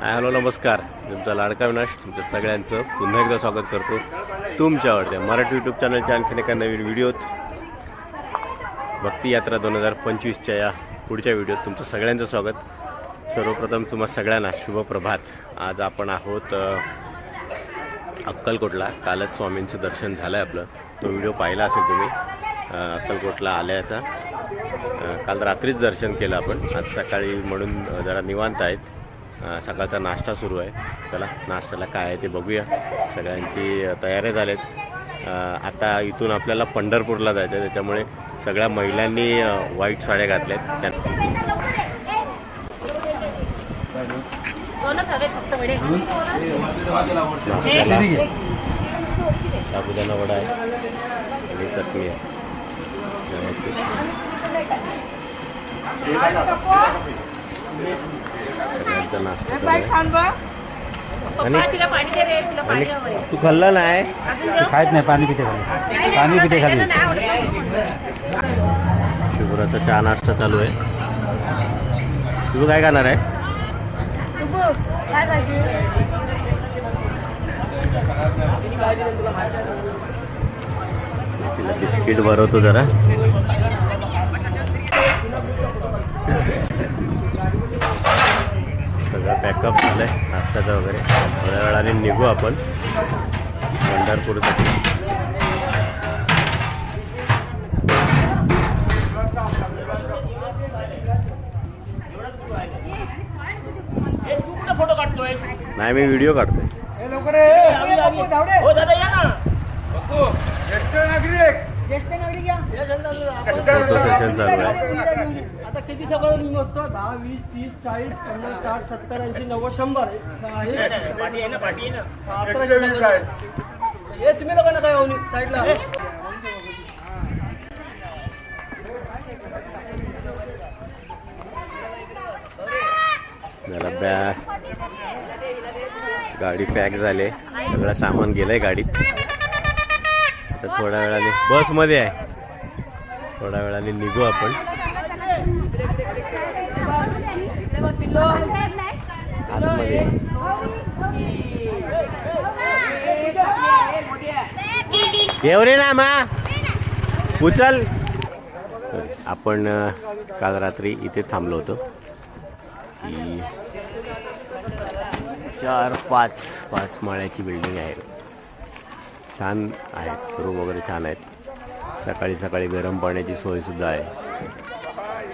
Hi hello नमस्कार. तुमचा लाडका विनाश तुमच्या सगळ्यांचं पुन्हा एकदा स्वागत करतो तुमच्या आवडत्या मराठी यूट्यूब चॅनलच्या आणखीन एका नवीन व्हिडिओत. भक्ती यात्रा दोन हजार पंचवीसच्या या पुढच्या व्हिडिओत तुमचं सगळ्यांचं स्वागत. सर्वप्रथम तुम्हा सगळ्यांना शुभप्रभात आज आपण आहोत अक्कलकोटला. कालच स्वामींचं दर्शन झालं आहे आपलं. तो व्हिडिओ पाहिला असेल तुम्ही अक्कलकोटला आल्याचा. काल रात्रीच दर्शन केलं आपण. आज सकाळी म्हणून जरा निवांत आहेत. सकाळचा नाश्ता सुरू आहे. चला नाश्त्याला काय आहे ते बघूया. सगळ्यांची झाल्यात अ, आता इथून आपल्याला पंढरपूरला जायचं आहे. त्याच्यामुळे सगळ्या महिलांनी व्हाईट साड्या घातल्यात. त्या दोनच हवे फक्त वडे. आहे आणि चटणी आहे. सगळ्यांचा नाश्ता आणि तू खाल्ला नाही? खायत नाही पाणी पिते खाली. पाणी पिते खाली. शिवराचा चहा नाश्ता चालू आहे. तू काय खाणार आहे? तिला बिस्किट भरवतो जरा. सगळं पॅकअप झालं आहे नाश्त्याचं वगैरे. थोड्या वेळाने निघू आपण. पंढरपूरसाठी. फोटो काढतोय? नाही मी व्हिडिओ काढतोय. हो दादा या ना. फोटो सेशन चालू आहे. आता किती सगळं मी मोजतो दहा वीस तीस चाळीस पन्नास साठ सत्तर ऐंशी नव्वद शंभर. आहे. अकराशे वीस. हे तुम्ही लोक ना काय होऊन साईडला. बॅ गाडी पॅक झाले. सगळं सामान गेलंय गाडीत. आता थोड्या वेळाने बसमध्ये आहे. थोड्या वेळाने निघू आपण. रे ना मा. उचल. आपण काल रात्री इथे थांबलो होतो. ही चार पाच पाच माळ्याची बिल्डिंग आहे. छान आहे. रूम वगैरे छान आहेत. सकाळी सकाळी गरम पाण्याची सोयसुद्धा आहे.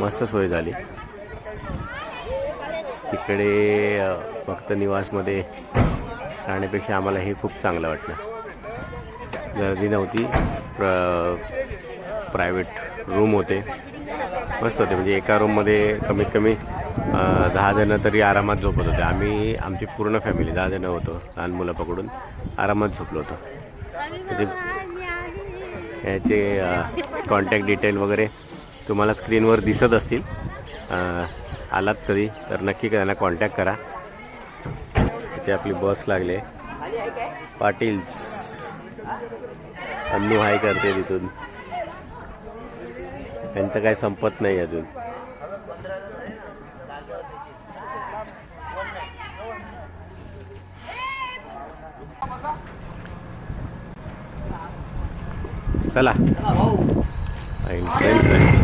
मस्त सोय झाली. तिकडे फक्त निवासमध्ये राहण्यापेक्षा आम्हाला हे खूप चांगलं वाटलं. गर्दी नव्हती. प्र प्रायव्हेट रूम होते. मस्त होते. म्हणजे एका रूममध्ये कमीत कमी दहा जणं तरी आरामात झोपत होते. आम्ही आमची पूर्ण फॅमिली दहा जणं होतो लहान मुलं पकडून आरामात झोपलो होतो. म्हणजे याचे कॉन्टॅक्ट डिटेल वगैरे तुम्हाला स्क्रीनवर दिसत असतील. आलात कधी तर नक्की त्यांना कॉन्टॅक्ट करा. इथे आपली बस लागली. आहे पाटील अन्नू हाय करते तिथून. त्यांचं काय संपत नाही अजून. चला. आहे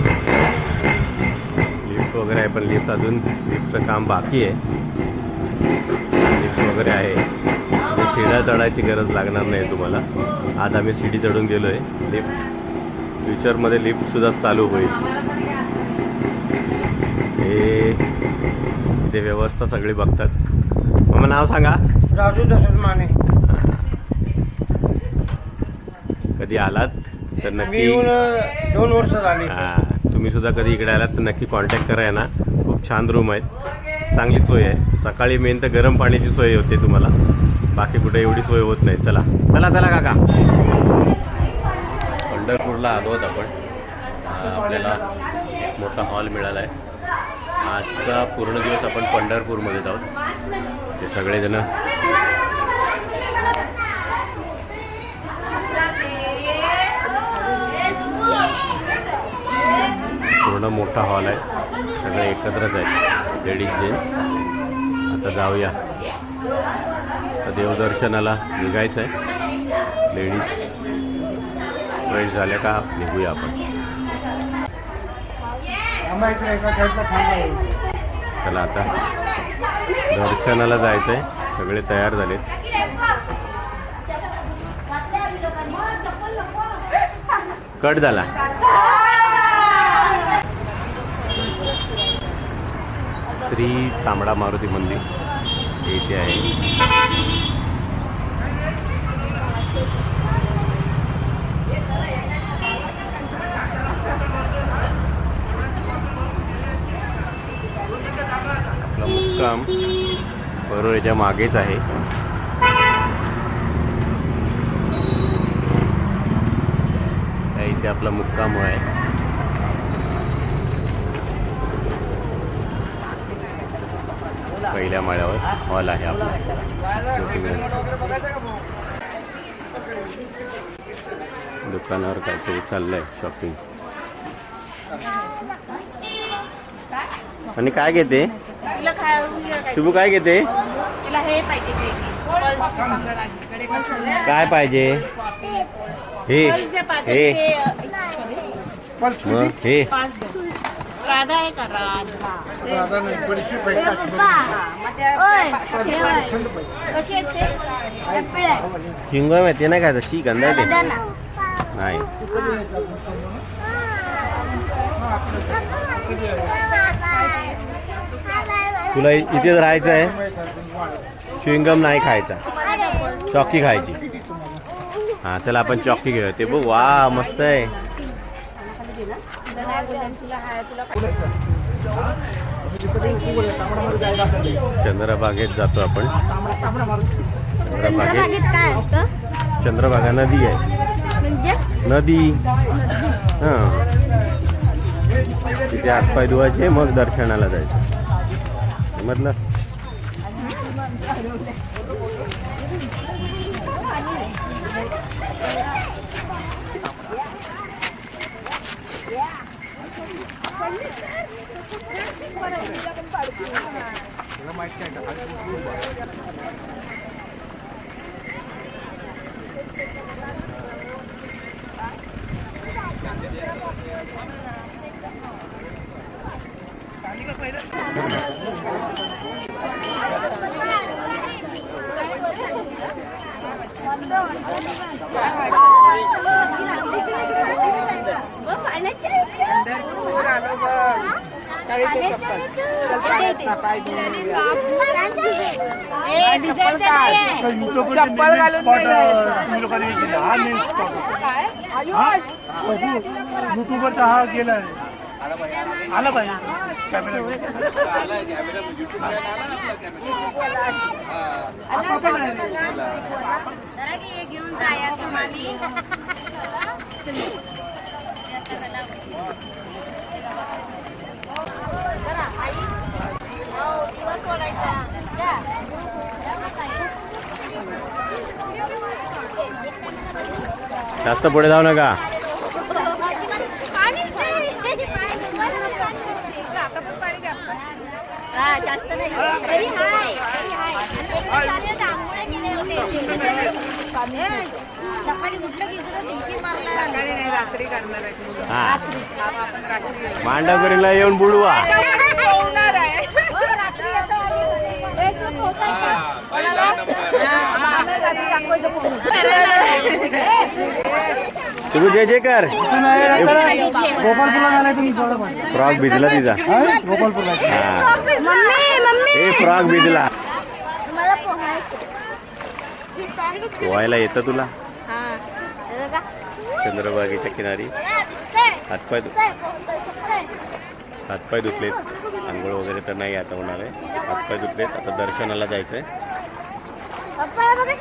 लिफ्ट वगैरे आहे पण लिफ्ट अजून लिफ्टचं काम बाकी आहे. लिफ्ट वगैरे आहे. म्हणजे शिड्या चढायची गरज लागणार नाही तुम्हाला. आज आम्ही शिडी चढून गेलो आहे लिफ्ट फ्युचरमध्ये लिफ्टसुद्धा चालू होईल. हे इथे व्यवस्था सगळी बघतात. मग नाव सांगा. राजू दशरथ माने. कधी आलात? तर नक्की दोन वर्ष झाली. हा, तुम्ही सुद्धा कधी इकडे आलात तर नक्की कॉन्टॅक्ट करा यांना. खूप छान रूम आहेत. चांगली सोय आहे. सकाळी मेन तर गरम पाण्याची सोय होते तुम्हाला. बाकी कुठे एवढी सोय होत नाही. चला. चला चला काका. पंढरपूरला आलो आहोत आपण. आपल्याला मोठा हॉल मिळाला आहे आजचा पूर्ण दिवस आपण पंढरपूरमध्ये जाऊ ते सगळेजण पूर्ण मोठा हॉल आहे. सगळं एकत्रच आहे लेडीज जेंट्स. आता जाऊया. देवदर्शनाला निघायचं आहे लेडीज फ्रेश झाल्या का? निघूया आपण. चला आता. दर्शनाला जायचं आहे सगळे तयार झालेत. कट झाला. श्री तांबडा मारुती मंदिर हे इथे आहे. आपला मुक्काम बरोबर याच्या मागेच आहे. त्या इथे आपला मुक्काम आहे. पहिल्या माळ्यावर हॉल आहे आपला. दुकानावर काहीतरी चाललंय शॉपिंग आणि काय घेते? शुभू काय घेते. काय पाहिजे? हे. हे. हे, राधा आहे का त्या कशी आहेत ते? चिंगम आहे. ते नाही काय शी गंधा आहे ते. नाही. तुला इथेच राहायचं आहे. च्युइंगम नाही खायचा. चॉकी खायची. हा चला आपण चॉकी घेऊया. ते बघ वा मस्त आहे. चंद्रबागेत जातो आपण. चंद्रबागेत काय असतं? चंद्रभागा नदी आहे. म्हणजे? नदी. हां. तिथे हातपाय धुवायचे मग दर्शनाला जायचं. म्हटलं 機械が入ってくるんだ。चप्पल घालून हे केलं. हा हा गेला आला पाहिजे कॅमेरा घेऊन. जायचं मामी हो, दिवस सोडायचा. जास्त पुढे जाऊ नका. हा, जास्त नाही. तरी हाय. सकाळी कुठलं घेतलं रात्री हा. मांडवकरीला येऊन बुडवा. तुम्ही जे जे कर गोपालपूरला झालाय तुम्ही फ्रॉक भिजला तिचा. गोपालपूरला ए फ्रॉक भिजला. पोहायला येतं तुला? चंद्रबागेच्या किनारी. हातपाय हातपाय दुखलेत. आंघोळ वगैरे तर नाही आता होणार आहे. हातपाय दुखलेत. आता दर्शनाला जायचं आहे पप्पा बघा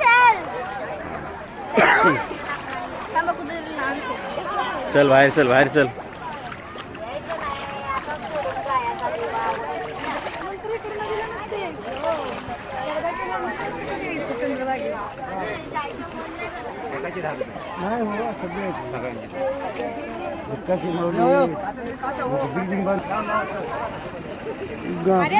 चल बाहेर चल बाहेर चल. नाही हो सगळे दुःखाची बिल्डिंग अरे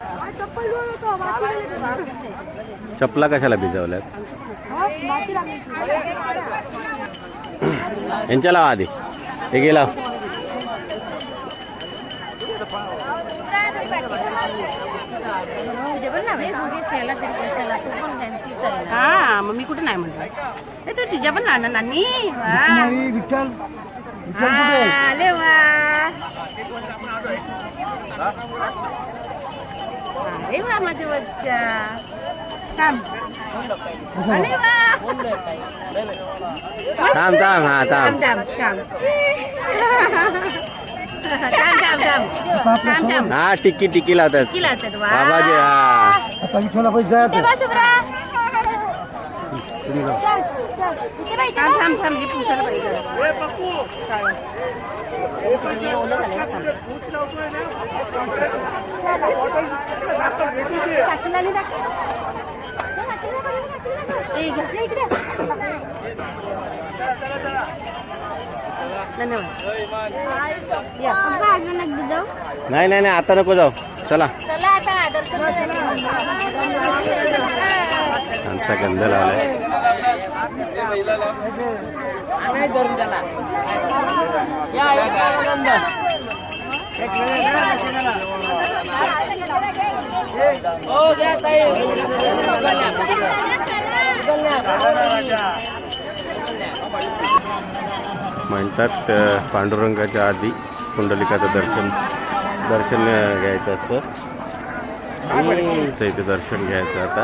चपला कशाला भिजवल्यात? यांच्या लावा आधी. हे गेला हा मग मी कुठे नाही म्हणतो तू तिच्या पण नानी. हा, आले वा. अरे वा माझी बच्चा थांब. थांब हा थांब. हा टिक्की टिक्की लावतात. किला होतात वा. बाबाजी हा. आता इथून थांब थांब थांब हे नाही नाही आता नको जाऊ. चला. छानसा गंध लावलाय. म्हणतात पांडुरंगाच्या आधी कुंडलिकाचं दर्शन दर्शन घ्यायचं असतं. इथे दर्शन घ्यायचं आता.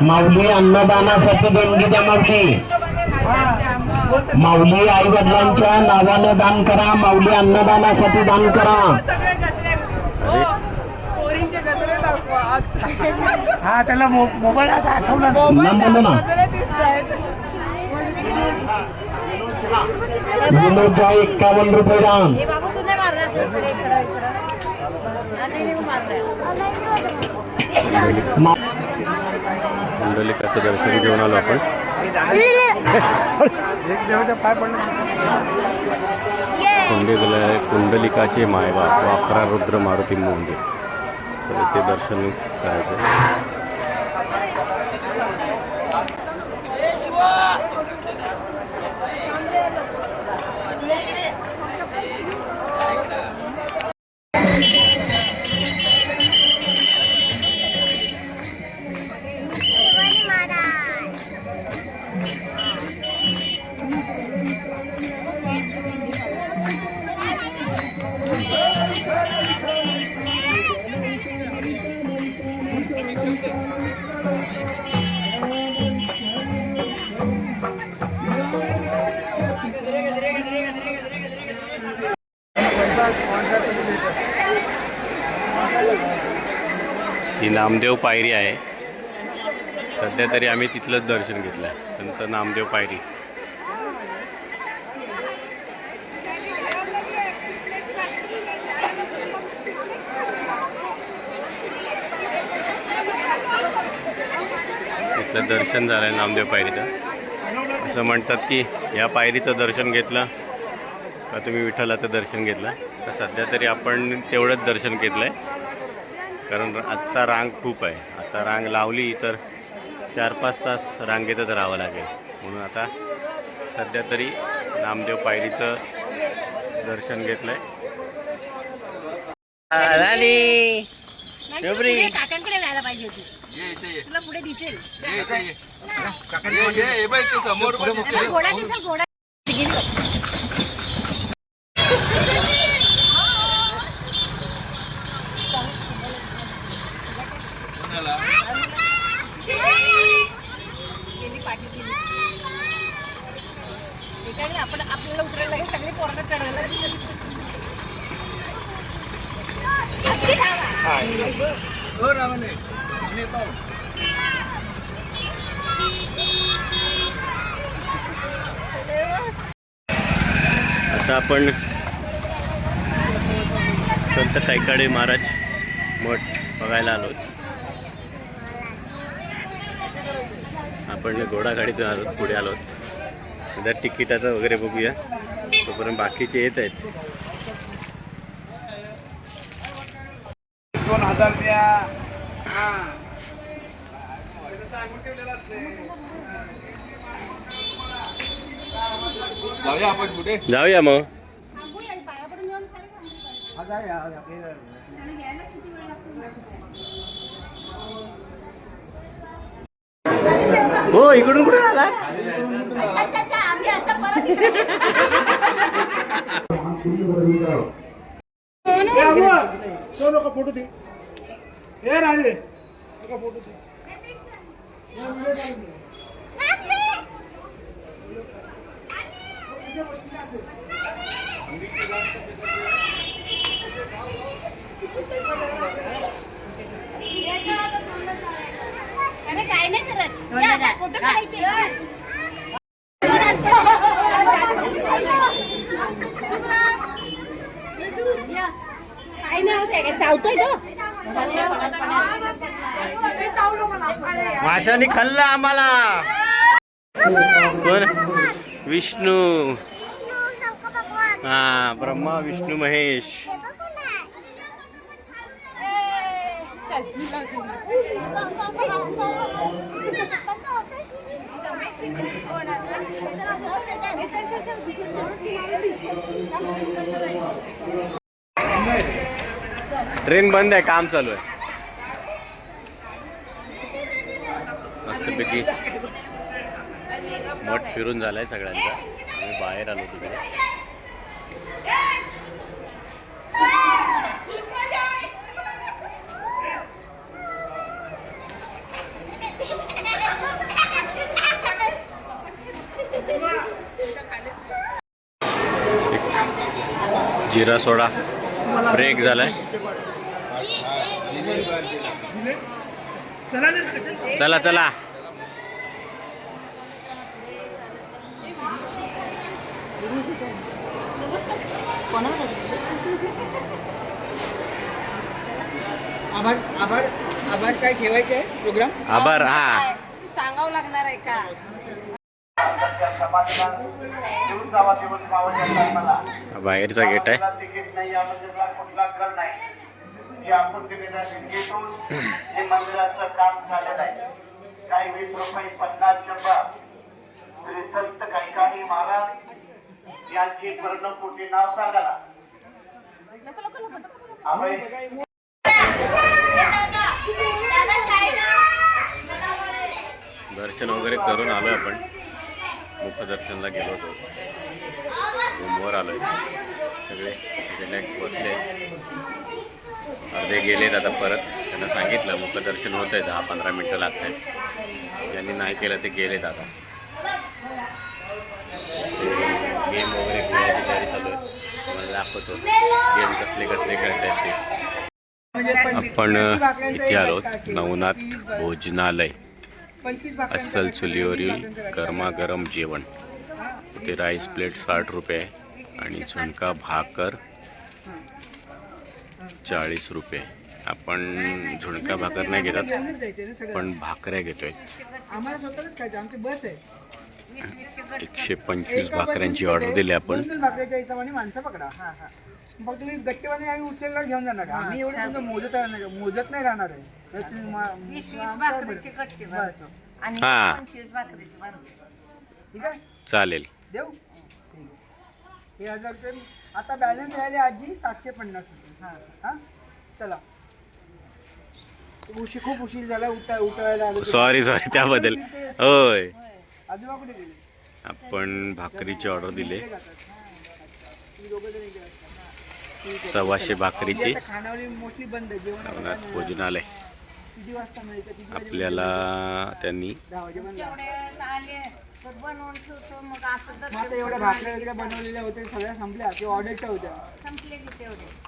माऊली अन्नदानासाठी देणगी द्या मावशी माऊली आई वडिलांच्या नावानं दान करा माऊली अन्नदानासाठी दान करा. हा त्याला मोबाईल आता आठवला. एक्कावन्न रुपये दान. मारणार पुंडलिकाचं दर्शन घेऊन आलो आपण. कुंडेला कुंडलिकाचे मायबा वापरा रुद्र मारुती मंदिर तर इथे दर्शन करायचं. नामदेव पायरी आहे. सध्या तरी आम्ही तिथलंच दर्शन घेतलं आहे संत नामदेव पायरी. तिथलं दर्शन झालं आहे नामदेव पायरीचं. असं म्हणतात की या पायरीचं दर्शन घेतलं का तुम्ही विठ्ठलाचं दर्शन घेतलं? तर सध्या तरी आपण तेवढंच दर्शन घेतलं आहे कारण आत्ता रांग खूप आहे. आता रांग लावली तर चार पाच तास रांगेतच राहावं लागेल. म्हणून आता सध्या तरी नामदेव पायरीचं दर्शन घेतलंय. शबरी. पुढे काकांकडे जायला पाहिजे होती. तुला पुढे दिसेल. घोडा दिसेल घोडा एकाने आपण आपल्याला उतरायला लागेल सगळे. अगदी धावा. आता आपण संत कैकाडे महाराज मठ बघायला आलो आपण घोडागाडीतून आलो पुढे आलो आता तिकिटाचं वगैरे बघूया. तोपर्यंत बाकीचे येत आहेत. दोन हजार द्या. जाऊया मग. हो इकडून कुठे आला अच्छा, अच्छा, अच्छा, आम्ही असं परत इकडे- तो लोक फोटो दे. हे नका फोटो दे. काय नाही करत. फोटो काढायचे. माशाने खाल्लं आम्हाला. कोण? विष्णू. हा ब्रह्मा विष्णू महेश. ट्रेन बंद आहे काम चालू आहे. मस्तपैकी मठ फिरून झालाय सगळ्यांचा. बाहेर आलो तिकडे. जिरा सोडा. ब्रेक झालाय. चला चला. आभार आभार आभार. काय ठेवायचे आहे प्रोग्राम? आभार हा. सांगावं लागणार आहे का? बाहेरचा गेट आहे. तिकीट नाही या कुठला नाही आपण मंदिराचं काम झालेलं आहे काही वीस रुपये पन्नास शंभर श्री संत कैकाणी महाराज यांची कर्णकोटी नाव सांगाला आम्ही दर्शन वगैरे करून आलो आपण. मुखदर्शनला गेलो होतो. रूमवर आहे सगळे रिलॅक्स बसले. अर्धे गेलेत आता परत. त्यांना सांगितलं मुखदर्शन होत आहे दहा पंधरा मिनटं लागत आहेत ज्यांनी नाही केलं ते गेलेत आता. गेम वगैरे खेळायची तयारी चालू आहे तुम्हाला दाखवतो. गेम कसले कसले खेळतायत ते. आपण इथे आलो. नवनाथ भोजनालय. अस्सल चुलीवरील गरमागरम जेवण. इथे राईस प्लेट साठ रुपये आणि झुणका भाकर चाळीस रुपये. आपण झुणका भाकर नाही घेतात पण भाकऱ्या घेतोय. एकशे पंचवीस भाकऱ्यांची ऑर्डर दिली आपण. मग तुम्ही गट्टेवाने आम्ही उचलला घेऊन जाणार का? आम्ही एवढं तुमचं मोजत राहणार मोजत नाही राहणार आहे. तर तुम्ही मा- वीस वीस आमचं भाकरीची बस. कट्टी बस. भरतो आणि हा. पंचवीस भाकरीची भरतो ठीक आहे? चालेल. देऊ? ठीक. हे हजार रुपये आता बॅलन्स राहिले आजी सातशे पन्नास रुपये. हां. हां? चला. उशीर खूप उशीर झाला उठा उठायला आलो सॉरी सॉरी त्याबद्दल. होय. आजोबा कुठे गेले? आपण भाकरीची ऑर्डर दिले. तुम्ही दोघं जण इकडे असता. सव्वाशे भाकरीची. आता खानावळी मोस्टली बंद आहे जेवण आता नवनाथ भोजन आलंय किती वाजता मिळतं किती वाजेपर्यंत? आपल्याला त्यांनी एवढ्या भाकऱ्या वगैरे बनवलेल्या होत्या सगळ्या संपल्या. ते ऑर्डरच्या होत्या.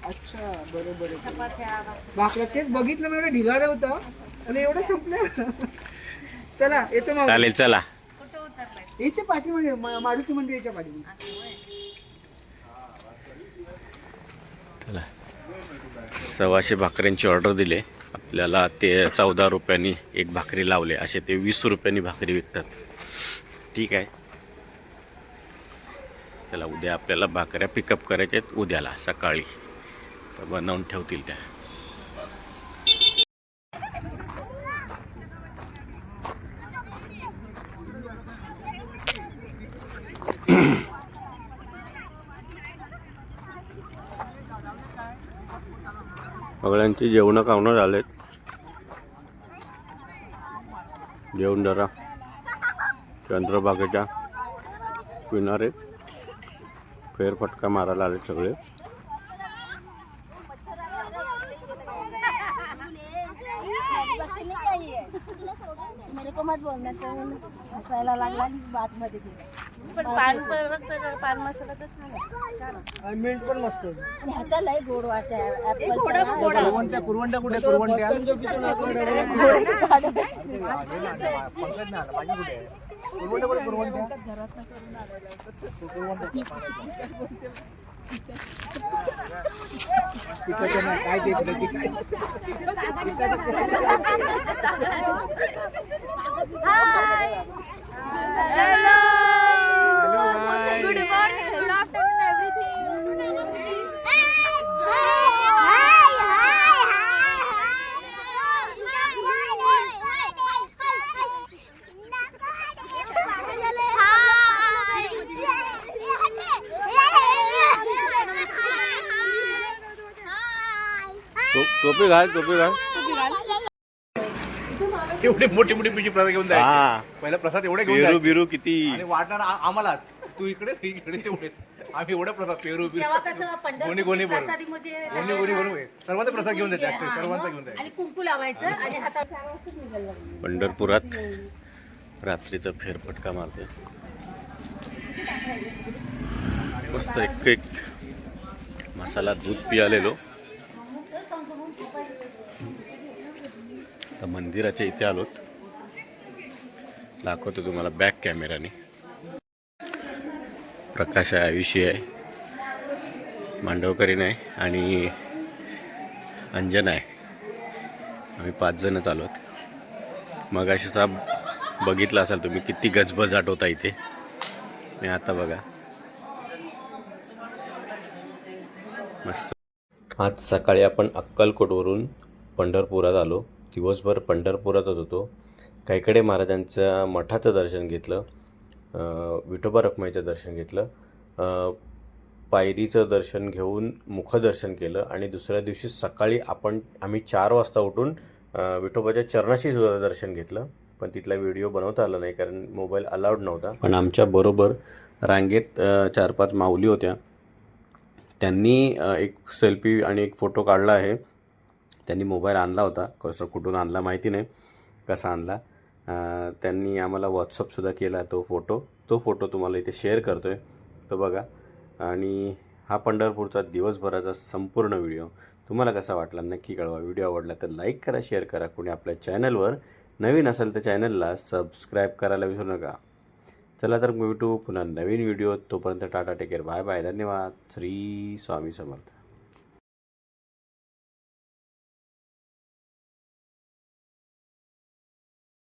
अच्छा बरोबर भाकऱ्या तेच बघितलं ढिगारा होता. आणि एवढं संपलं. चला येतो मग. चालेल चला. इथे पाठीमागे मारुती मंदिराच्या पाठीमागे. चला. सव्वाशे भाकऱ्यांची ऑर्डर दिले. आपल्याला ते चौदा रुपयांनी एक भाकरी लावले. असे ते वीस रुपयांनी भाकरी विकतात. ठीक आहे. चला उद्या आपल्याला भाकऱ्या पिकअप करायच्या आहेत उद्याला सकाळी. तर बनवून ठेवतील त्या. सगळ्यांची जेवणं कावणं झालेत. जेवण जरा चंद्रबागेच्या किनारे फेरफटका मारायला आले सगळे. लागला पण पान परत पान मसाला तर छान आहे छान असतं. आणि मिंट पण मस्त. आणि लय गोड वाटते ऍपल कुठे पुरवंट्या पंकज ना आला, माझी कुठे आहे? पुरवंट्या कुठे पुरवंट्या तिकडचं नाही, काय ते इकडे, ते काय? Good morning good afternoon everything टो- टोपी घाल टोपी घाल. एवढे मोठे मोठे पिशी प्रसाद घेऊन जायचे. हा. पहिला प्रसाद एवढे घेऊन बिरू जायचे. बिरू किती? आणि वाटणार आ- आम्हाला तू इकडे तू इकडे तेवढे आम्ही एवढा प्रसाद पेरू बिरू. कोणी कोणी बरोबर कोणी कोणी बरोबर सर्वांचा प्रसाद घेऊन जायचे actually, सर्वांचा घेऊन जायचे. कुंकू लावायचं आणि हातात पंढरपुरात रात्रीचा फेरफटका मारतोय मस्त एक एक मसाला दूध पियालेलो. आता मंदिराच्या इथे आलोत. दाखवतो तुम्हाला बॅक कॅमेराने प्रकाश आहे आयुष्य आहे. मांडवकरी नाही आणि अंजन आहे. आम्ही पाच जणच आहोत. मग असा बघितलं असाल तुम्ही किती गजबजाट होता इथे. मी आता बघा. मस्त. आज सकाळी आपण अक्कलकोटवरून पंढरपुरात आलो. दिवसभर पंढरपुरातच होतो. कैकडे महाराजांच्या मठाचं दर्शन घेतलं. विठोबा रखमाईचं दर्शन घेतलं. पायरीचं दर्शन घेऊन मुखदर्शन केलं आणि दुसऱ्या दिवशी सकाळी आपण आम्ही चार वाजता उठून विठोबाच्या चरणाशी सुद्धा दर्शन घेतलं. पण तिथला व्हिडिओ बनवता आला नाही कारण मोबाईल अलाउड नव्हता. पण आमच्या बरोबर रांगेत चार पाच माऊली होत्या. त्यांनी एक सेल्फी आणि एक फोटो काढला आहे. त्यांनी मोबाईल आणला होता. कसं कुठून आणला माहिती नाही. कसा आणला? त्यांनी आम्हाला व्हॉट्सअपसुद्धा केला तो फोटो. तो फोटो तुम्हाला इथे शेअर करतो आहे तो बघा. आणि हा पंढरपूरचा दिवसभराचा संपूर्ण व्हिडिओ तुम्हाला कसा वाटला? नक्की कळवा. व्हिडिओ आवडला तर लाईक करा शेअर करा. कोणी आपल्या चॅनलवर नवीन असेल तर चॅनलला सबस्क्राईब करायला विसरू नका. चला तर भेटू पुन्हा नवीन व्हिडिओ तोपर्यंत टाटा टेकेर बाय बाय धन्यवाद. श्री स्वामी समर्थ.